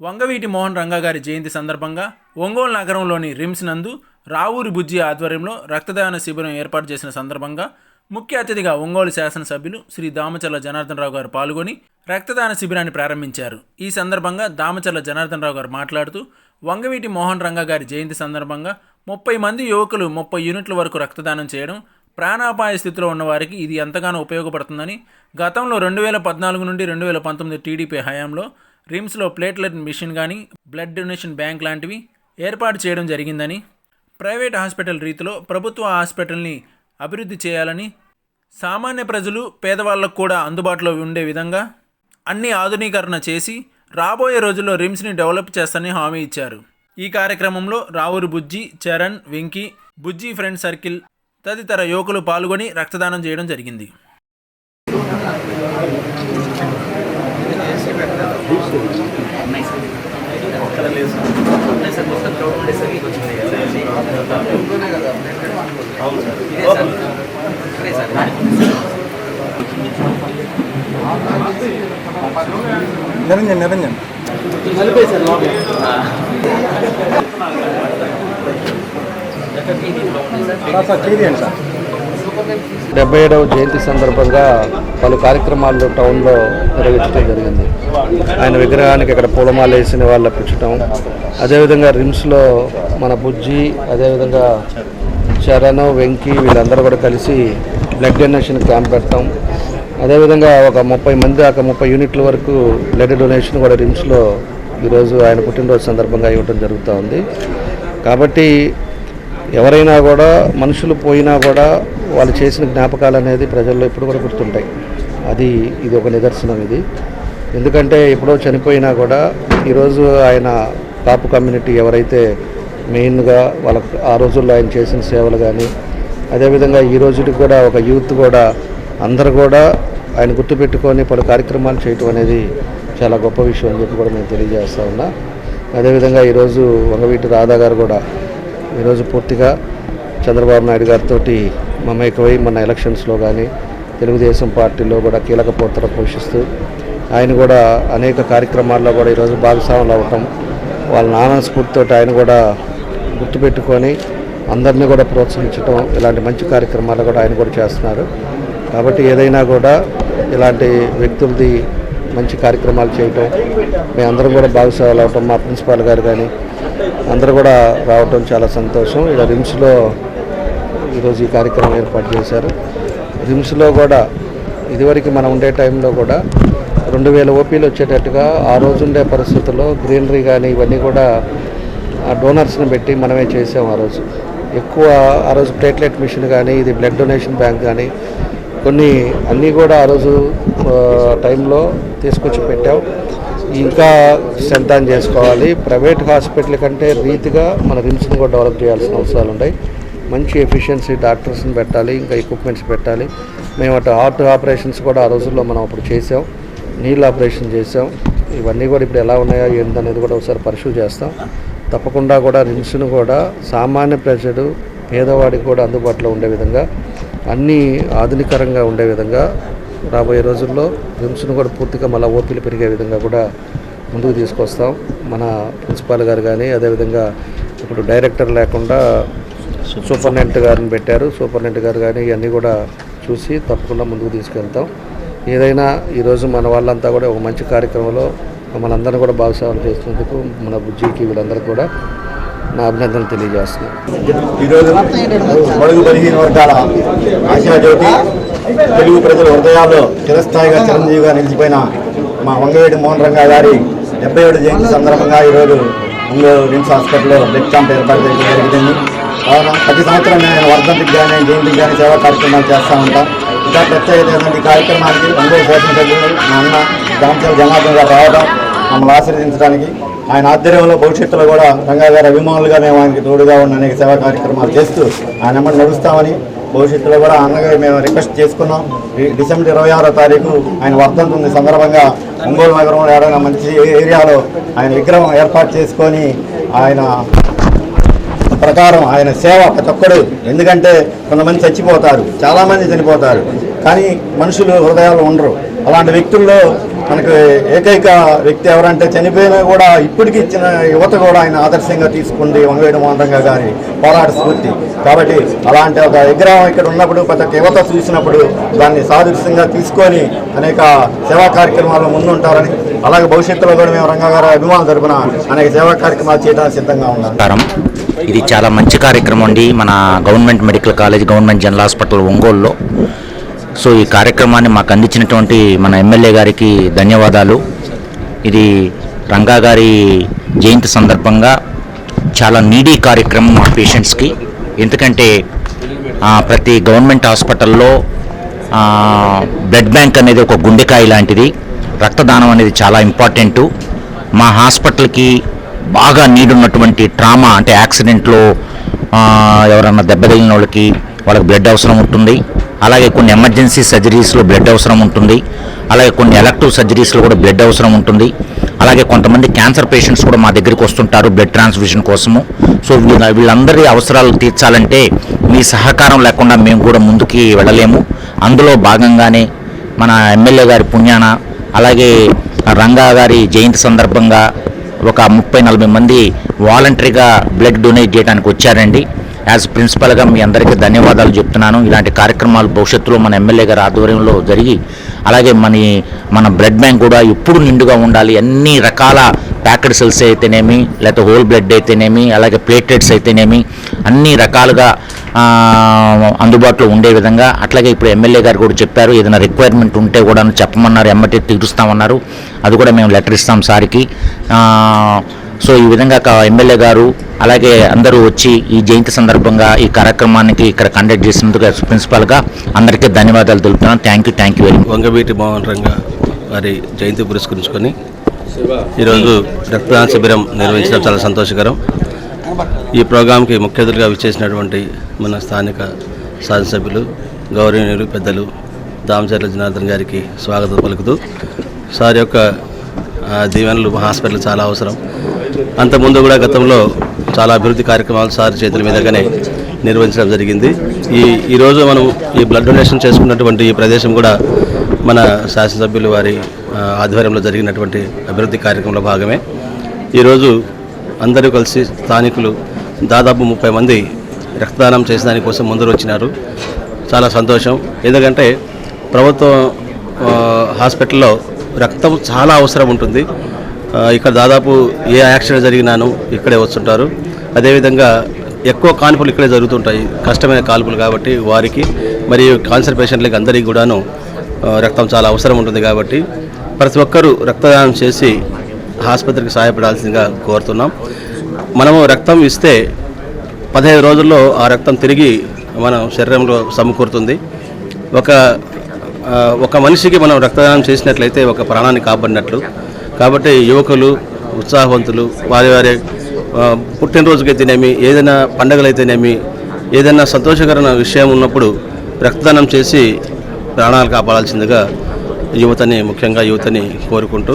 వంగవీటి మోహన్ రంగా గారి జయంతి సందర్భంగా ఒంగోలు నగరంలోని రిమ్స్ నందు రావూరి బుజ్జి ఆధ్వర్యంలో రక్తదాన శిబిరం ఏర్పాటు చేసిన సందర్భంగా ముఖ్య అతిథిగా ఒంగోలు శాసనసభ్యులు శ్రీ దామచర్ల జనార్దన్ రావు గారు పాల్గొని రక్తదాన శిబిరాన్ని ప్రారంభించారు. ఈ సందర్భంగా దామచర్ల జనార్దన్ రావు గారు మాట్లాడుతూ వంగవీటి మోహన్ రంగ గారి జయంతి సందర్భంగా ముప్పై మంది యువకులు ముప్పై యూనిట్ల వరకు రక్తదానం చేయడం ప్రాణాపాయ స్థితిలో ఉన్నవారికి ఇది ఎంతగానో ఉపయోగపడుతుందని గతంలో రెండు వేల పద్నాలుగు నుండి రెండు వేల పంతొమ్మిది టీడీపీ హయాంలో రిమ్స్లో ప్లేట్లెట్ మిషన్ కానీ బ్లడ్ డొనేషన్ బ్యాంక్ లాంటివి ఏర్పాటు చేయడం జరిగిందని ప్రైవేట్ హాస్పిటల్ రీతిలో ప్రభుత్వ హాస్పిటల్ని అభివృద్ధి చేయాలని సామాన్య ప్రజలు పేదవాళ్ళకు కూడా అందుబాటులో ఉండే విధంగా అన్ని ఆధునీకరణ చేసి రాబోయే రోజుల్లో రిమ్స్ని డెవలప్ చేస్తానని హామీ ఇచ్చారు. ఈ కార్యక్రమంలో రావురు బుజ్జి చరణ్ వెంకీ బుజ్జి ఫ్రెండ్ సర్కిల్ తదితర యువకులు పాల్గొని రక్తదానం చేయడం జరిగింది. అవును సార్. సార్ నిరంజన్. సార్ డెబ్బై ఏడవ జయంతి సందర్భంగా పలు కార్యక్రమాలు టౌన్లో నిర్వహించడం జరిగింది. ఆయన విగ్రహానికి ఇక్కడ పూలమాల వేసిన వాళ్ళు అప్పించడం అదేవిధంగా రిమ్స్లో మన బుజ్జి అదేవిధంగా చరణ్ వెంకీ వీళ్ళందరూ కూడా కలిసి బ్లడ్ డొనేషన్ క్యాంప్ పెడతాం. అదేవిధంగా ఒక ముప్పై మంది దాకా ముప్పై యూనిట్ల వరకు బ్లడ్ డొనేషన్ కూడా రిమ్స్లో ఈరోజు ఆయన పుట్టినరోజు సందర్భంగా ఇవ్వడం జరుగుతూ ఉంది. కాబట్టి ఎవరైనా కూడా మనుషులు పోయినా కూడా వాళ్ళు చేసిన జ్ఞాపకాలు అనేది ప్రజల్లో ఎప్పుడు కూడా గుర్తుంటాయి. అది ఇది ఒక నిదర్శనం ఇది. ఎందుకంటే ఎప్పుడో చనిపోయినా కూడా ఈరోజు ఆయన కాపు కమ్యూనిటీ ఎవరైతే మెయిన్గా వాళ్ళకి ఆ రోజుల్లో ఆయన చేసిన సేవలు కానీ అదేవిధంగా ఈ రోజుకి కూడా ఒక యూత్ కూడా అందరు కూడా ఆయన గుర్తుపెట్టుకొని పలు కార్యక్రమాలు చేయటం అనేది చాలా గొప్ప విషయం అని చెప్పి కూడా నేను తెలియజేస్తా ఉన్నా. అదేవిధంగా ఈరోజు వంగవీటి రాధా గారు కూడా ఈరోజు పూర్తిగా చంద్రబాబు నాయుడు గారితో మమేకమై మన ఎలక్షన్స్లో కానీ తెలుగుదేశం పార్టీలో కూడా కీలక పాత్ర పోషిస్తూ ఆయన కూడా అనేక కార్యక్రమాల్లో కూడా ఈరోజు భాగస్వాములు అవ్వటం వాళ్ళ నాన్న స్ఫూర్తితో ఆయన కూడా గుర్తుపెట్టుకొని అందరినీ కూడా ప్రోత్సహించడం ఇలాంటి మంచి కార్యక్రమాలు కూడా ఆయన కూడా చేస్తున్నారు. కాబట్టి ఏదైనా కూడా ఇలాంటి వ్యక్తులది మంచి కార్యక్రమాలు చేయటం మేమందరం కూడా భాగస్వాములు అవటం మా ప్రిన్సిపాల్ గారు కానీ అందరూ కూడా రావటం చాలా సంతోషం. ఇలా రిమ్స్లో ఈరోజు ఈ కార్యక్రమం ఏర్పాటు చేశారు. రిమ్స్లో కూడా ఇదివరకు మనం ఉండే టైంలో కూడా రెండు వేల ఓపీలు వచ్చేటట్టుగా ఆ రోజు ఉండే పరిస్థితుల్లో గ్రీనరీ కానీ ఇవన్నీ కూడా డోనర్స్ని పెట్టి మనమే చేసాం ఆ రోజు. ఎక్కువ ఆ రోజు ప్లేట్లెట్ మిషన్ కానీ ఇది బ్లడ్ డొనేషన్ బ్యాంక్ కానీ కొన్ని అన్నీ కూడా ఆ రోజు టైంలో తీసుకొచ్చి పెట్టాం. ఇంకా స్ట్రెంత్ చేసుకోవాలి. ప్రైవేట్ హాస్పిటల్ కంటే రీతిగా మన రిమ్స్ని కూడా డెవలప్ చేయాల్సిన అవసరాలు ఉన్నాయి. మంచి ఎఫిషియన్సీ డాక్టర్స్ని పెట్టాలి ఇంకా ఎక్విప్మెంట్స్ పెట్టాలి. మేము అటు హార్ట్ ఆపరేషన్స్ కూడా ఆ రోజుల్లో మనం అప్పుడు చేసాం. నీళ్ళు ఆపరేషన్ చేసాం. ఇవన్నీ కూడా ఇప్పుడు ఎలా ఉన్నాయో ఏంటనేది కూడా ఒకసారి పరిశీలి చేస్తాం. తప్పకుండా కూడా రిమ్స్ను కూడా సామాన్య ప్రజలు పేదవాడికి కూడా అందుబాటులో ఉండే విధంగా అన్నీ ఆధునికరంగా ఉండే విధంగా రాబోయే రోజుల్లో రిమ్స్ను కూడా పూర్తిగా మళ్ళీ ఓపీలు పెరిగే విధంగా కూడా ముందుకు తీసుకొస్తాం. మన ప్రిన్సిపాల్ గారు కానీ అదేవిధంగా ఇప్పుడు డైరెక్టర్ లేకుండా సూపర్నెంట్ గారిని పెట్టారు. సూపర్నెంట్ గారు కానీ ఇవన్నీ కూడా చూసి తప్పకుండా ముందుకు తీసుకెళ్తాం. ఏదైనా ఈరోజు మన వాళ్ళంతా కూడా ఒక మంచి కార్యక్రమంలో మనందరం కూడా భాగస్వాములు చేస్తున్నందుకు మన బుజ్జికి వీళ్ళందరూ కూడా నా అభినందనలు తెలియజేస్తున్నాను. ఈరోజు బడుగు బలిహీన వర్గాల ఆశాజ్యోతి తెలుగు ప్రజల హృదయాల్లో చిరస్థాయిగా చిరంజీవిగా నిలిచిపోయిన మా వంగవేటి మోహన్ రంగా గారి డెబ్బై ఏడు జయంతి సందర్భంగా ఈరోజు ఒంగోలు నిమ్స్ హాస్పిటల్లో బ్లడ్ క్యాంప్ ఏర్పాటు చేయడం జరిగింది. ప్రతి సంవత్సరం నేను వర్ధంతికి కానీ జయంతికి కానీ సేవా కార్యక్రమాలు చేస్తూ ఉంటాం. ఇంకా ప్రత్యేకత ఏంటంటే ఈ కార్యక్రమానికి ఒంగోలు శాసనసభ్యులు మా అన్న దామచల జనార్దన్ గారు రావడం మమ్మల్ని ఆశీర్వదించడానికి. ఆయన ఆధ్వర్యంలో భవిష్యత్తులో కూడా రంగా గారి అభిమానులుగా మేము ఆయనకి తోడుగా ఉన్న అనేక సేవా కార్యక్రమాలు చేస్తూ ఆయన ఎమ్మడి నడుస్తామని భవిష్యత్తులో కూడా అన్నగారు మేము రిక్వెస్ట్ చేసుకున్నాం. డిసెంబర్ ఇరవై ఆరో తారీఖు ఆయన వర్ధంతుంది సందర్భంగా ఒంగోలు నగరంలో ఏదైనా మంచి ఏరియాలో ఆయన విగ్రహం ఏర్పాటు చేసుకొని ఆయన ప్రకారం ఆయన సేవ ప్రతి ఒక్కడు ఎందుకంటే కొంతమంది చచ్చిపోతారు చాలామంది చనిపోతారు. కానీ మనుషులు హృదయాలు ఉండరు. అలాంటి వ్యక్తుల్లో మనకు ఏకైక వ్యక్తి ఎవరంటే చనిపోయినా కూడా ఇప్పటికి ఇచ్చిన యువత కూడా ఆయన ఆదర్శంగా తీసుకుంది వంగవేడు మోహనరంగా గారి పోరాట స్ఫూర్తి. కాబట్టి అలాంటి ఒక విగ్రహం ఇక్కడ ఉన్నప్పుడు ప్రతి ఒక్క యువత చూసినప్పుడు దాన్ని సాదృశ్యంగా తీసుకొని అనేక సేవా కార్యక్రమాల్లో ముందుంటారని అలాగే భవిష్యత్తులో కూడా మేము రంగా గారి అభిమానుల తరపున అనేక సేవా కార్యక్రమాలు చేయడానికి సిద్ధంగా ఉన్నాం. ఇది చాలా మంచి కార్యక్రమం అండి. మన government medical college government general hospital ఒంగోలులో. సో ఈ కార్యక్రమాన్ని మాకు అందించినటువంటి మన ఎమ్మెల్యే గారికి ధన్యవాదాలు. ఇది రంగా గారి జయంతి సందర్భంగా చాలా నీడీ కార్యక్రమం మా పేషెంట్స్కి. ఎందుకంటే ప్రతి గవర్నమెంట్ హాస్పిటల్లో బ్లడ్ బ్యాంక్ అనేది ఒక గుండెకాయ లాంటిది. రక్తదానం అనేది చాలా ఇంపార్టెంటు. మా హాస్పిటల్కి బాగా నీడ్ ఉన్నటువంటి ట్రామా అంటే యాక్సిడెంట్లో ఎవరన్నా దెబ్బ తగిలిన వాళ్ళకి వాళ్ళకి బ్లడ్ అవసరం ఉంటుంది. అలాగే కొన్ని ఎమర్జెన్సీ సర్జరీస్లో బ్లడ్ అవసరం ఉంటుంది. అలాగే కొన్ని ఎలక్టివ్ సర్జరీస్లో కూడా బ్లడ్ అవసరం ఉంటుంది. అలాగే కొంతమంది క్యాన్సర్ పేషెంట్స్ కూడా మా దగ్గరికి వస్తుంటారు బ్లడ్ ట్రాన్స్ఫ్యూషన్ కోసము. సో వీళ్ళ వీళ్ళందరి అవసరాలు తీర్చాలంటే మీ సహకారం లేకుండా మేము కూడా ముందుకి వెళ్ళలేము. అందులో భాగంగానే మన ఎమ్మెల్యే గారి పుణ్యాన అలాగే రంగా గారి జయంతి సందర్భంగా ఒక ముప్పై నలభై మంది వాలంటరీగా బ్లడ్ డొనేట్ చేయడానికి వచ్చారండి. యాజ్ ప్రిన్సిపల్గా మీ అందరికీ ధన్యవాదాలు చెప్తున్నాను. ఇలాంటి కార్యక్రమాలు భవిష్యత్తులో మన ఎమ్మెల్యే గారి ఆధ్వర్యంలో జరిగి అలాగే మన మన బ్లడ్ బ్యాంక్ కూడా ఎప్పుడు నిండుగా ఉండాలి. అన్ని రకాల ప్యాకెడ్ సెల్స్ అయితేనేమి లేకపోతే హోల్ బ్లడ్ అయితేనేమి అలాగే ప్లేటెట్స్ అయితేనేమి అన్ని రకాలుగా అందుబాటులో ఉండే విధంగా అట్లాగే ఇప్పుడు ఎమ్మెల్యే గారు కూడా చెప్పారు ఏదైనా రిక్వైర్మెంట్ ఉంటే కూడా చెప్పమన్నారు ఎమ్మటి తీరుస్తామన్నారు. అది కూడా మేము లెటర్ ఇస్తాం సార్కి. సో ఈ విధంగా క- ఎమ్మెల్యే గారు అలాగే అందరూ వచ్చి ఈ జయంతి సందర్భంగా ఈ కార్యక్రమానికి ఇక్కడ కండక్ట్ చేసినందుకు ప్రిన్సిపాల్గా అందరికీ ధన్యవాదాలు తెలుపుతున్నాను. Thank you thank you very much Vangaveeti Mohan Ranga వారి జయంతి పురస్కరించుకొని ఈరోజు రక్తదాన శిబిరం నిర్వహించడం చాలా సంతోషకరం. ఈ ప్రోగ్రాంకి ముఖ్య అతిథిగా విచ్చేసినటువంటి మన స్థానిక శాసనసభ్యులు గౌరవనీయులు పెద్దలు దామచర్ల జనార్దన్ గారికి స్వాగతం పలుకుతూ. సార్ యొక్క ఆ, దీవెనలు హాస్పిటల్ చాలా అవసరం. అంతకుముందు కూడా గతంలో చాలా అభివృద్ధి కార్యక్రమాలు సార్ చేతుల మీదగానే నిర్వహించడం జరిగింది. ఈ ఈరోజు మనం ఈ బ్లడ్ డొనేషన్ చేసుకున్నటువంటి ఈ ప్రదేశం కూడా మన శాసనసభ్యులు వారి ఆధ్వర్యంలో జరిగినటువంటి అభివృద్ధి కార్యక్రమంలో భాగమే. ఈరోజు అందరూ కలిసి స్థానికులు దాదాపు ముప్పై మంది రక్తదానం చేసే దానికోసం ముందరు వచ్చినారు. చాలా సంతోషం. ఎందుకంటే ప్రభుత్వ హాస్పిటల్లో రక్తం చాలా అవసరం ఉంటుంది. ఇక్కడ దాదాపు ఏ యాక్సిడెంట్ జరిగినాను ఇక్కడే వస్తుంటారు. అదేవిధంగా ఎక్కువ కాన్పులు ఇక్కడే జరుగుతుంటాయి. కష్టమైన కాల్పులు కాబట్టి వారికి మరియు కాన్సర్ పేషెంట్లకి అందరికీ కూడాను రక్తం చాలా అవసరం ఉంటుంది కాబట్టి ప్రతి ఒక్కరూ రక్తదానం చేసి ఆసుపత్రికి సహాయపడాల్సిందిగా కోరుతున్నాం. మనము రక్తం ఇస్తే పదిహేను రోజుల్లో ఆ రక్తం తిరిగి మన శరీరంలో సమకూరుతుంది. ఒక ఒక మనిషికి మనం రక్తదానం చేసినట్లయితే ఒక ప్రాణాన్ని కాపాడినట్లు కాబట్టి యువకులు ఉత్సాహవంతులు వారి వారి పుట్టినరోజుకైతేనేమి ఏదైనా పండగలైతేనేమి ఏదైనా సంతోషకరమైన విషయం ఉన్నప్పుడు రక్తదానం చేసి ప్రాణాలు కాపాడాల్సిందిగా యువతని ముఖ్యంగా యువతని కోరుకుంటూ